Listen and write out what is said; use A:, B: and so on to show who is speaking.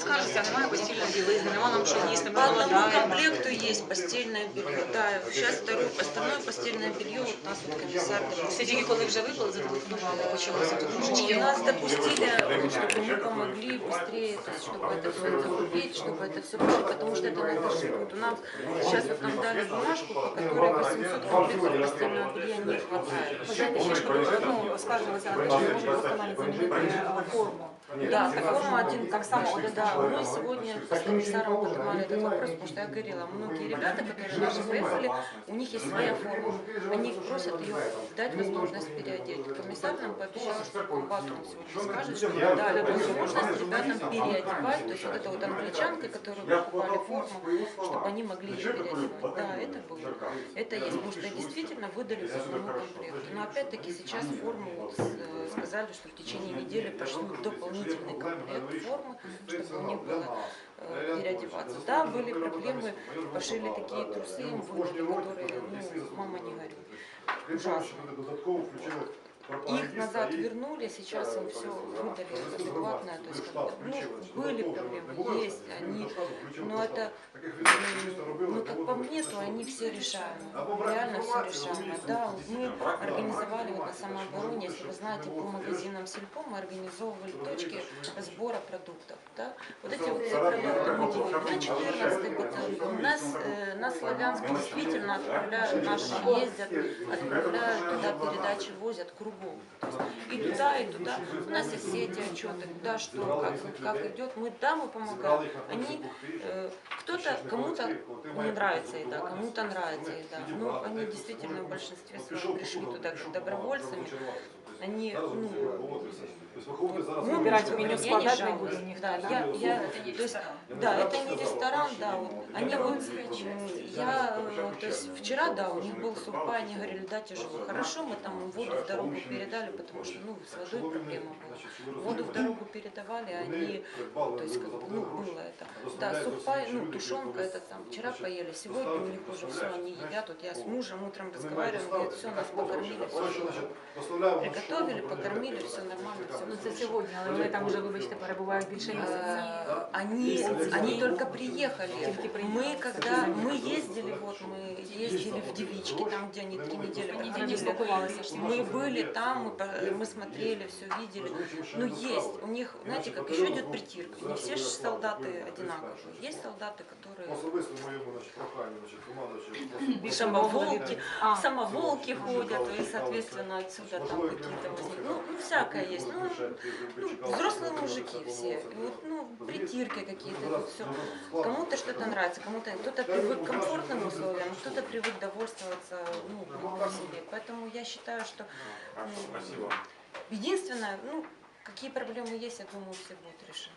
A: скаржиться, немає постільної білизни, немає нам що їсти,
B: По
A: ми
B: одному
A: голодаємо.
B: комплекту есть постельное белье. Да, сейчас второе, остальное постельное белье вот у нас вот комиссар.
A: Це тільки коли вже випали, зателефонували, почалося тут
B: Ну,
A: мужички.
B: нас допустили, чтобы мы помогли быстрее, то есть, чтобы это все закупить, чтобы это все было, потому что это надо же. Вот у нас сейчас вот нам дали бумажку, по которой 800 комплектов постельного белья не хватает.
A: Ви знаєте, ще ж коли ну, скаржилися на те, що не можна досконально замінити е, форму.
B: Да, так форма один
A: так само один
B: Да, мы сегодня с комиссаром поднимали этот вопрос, потому что я говорила, многие ребята, которые наши приехали, у них есть своя форма. Они просят ее дать возможность переодеть. Комиссар нам пообещал, что комбат он сегодня скажет, что мы дали возможность ребятам переодевать, то есть вот эта вот англичанка, которую покупали форму, чтобы они могли ее переодевать. Да, это было. Это есть, потому что действительно выдали по одному комплекту. Но опять-таки сейчас форму вот, э, сказали, что в течение недели пошлют дополнительный комплект формы, чтобы у них было э, переодеваться. Да, были проблемы, пошили такие трусы, им выдали, которые, ну, мама не горю. Ужасно. Их назад вернули, сейчас им все выдали адекватное, то есть ну, были проблемы, есть они, но это, ну, как по мне, то они все решаемые, реально все решаемые. Да, мы организовали вот на самообороне, если вы знаете, по магазинам Сельпо мы организовывали точки сбора продуктов, да, вот эти вот все продукты мы делили на 14 батальон, нас, э, на Славянск действительно отправляют, наши ездят, отправляют туда передачи, возят кругом. Есть и туда, и туда. У нас есть все эти отчеты, куда что, как, как идет. Мы да, мы помогаем. Они, э, кто-то, кому-то не нравится еда, кому-то нравится еда. Но они действительно в большинстве своем пришли туда добровольцами. Они, ну,
A: Ну, выбирать меню
B: я не
A: не
B: жалуюсь. Да, я, я, то есть, да, это не ресторан, да, вот, они вот, м, я, э, то есть, вчера, да, у них был сухпай, они говорили, да, тяжело, хорошо, мы там воду в дорогу передали, потому что, ну, с водой проблема была, воду в дорогу передавали, они, то есть, как бы, ну, было это, да, сухпай, ну, тушенка, это там, вчера поели, сегодня у них уже все, они едят, вот я с мужем утром разговариваю, он говорит, все, нас покормили, все, приготовили, покормили, все нормально, все,
A: Ну це сьогодні, але вони там вже, вибачте, перебувають більше місяця.
B: Э, Они, они только приехали.
A: Только приехали.
B: Мы когда мы ездили, вот мы ездили в Девички, там где они три недели
A: Они
B: проходили.
A: спакувалися ж.
B: Мы были там, мы, по- мы смотрели, все видели. Ну есть, у них, знаете, как еще идет притирка. Не все же солдаты одинаковые. Есть солдаты, которые
C: Особисто моєму значить, проханню, значить, командуючи.
A: Більше
B: самоволки,
A: А.
B: самоволки ходят, и, соответственно, отсюда там какие-то возник. Ну, ну, всякое есть. Ну, ну, взрослые мужики все. Вот, ну, притирки какие-то, вот все. Кому-то что-то нравится, кому-то кто-то привык к комфортным условиям, кто-то привык довольствоваться ну, себе. Поэтому я считаю, что м, единственное, ну, какие проблемы есть, я думаю, все будут решены.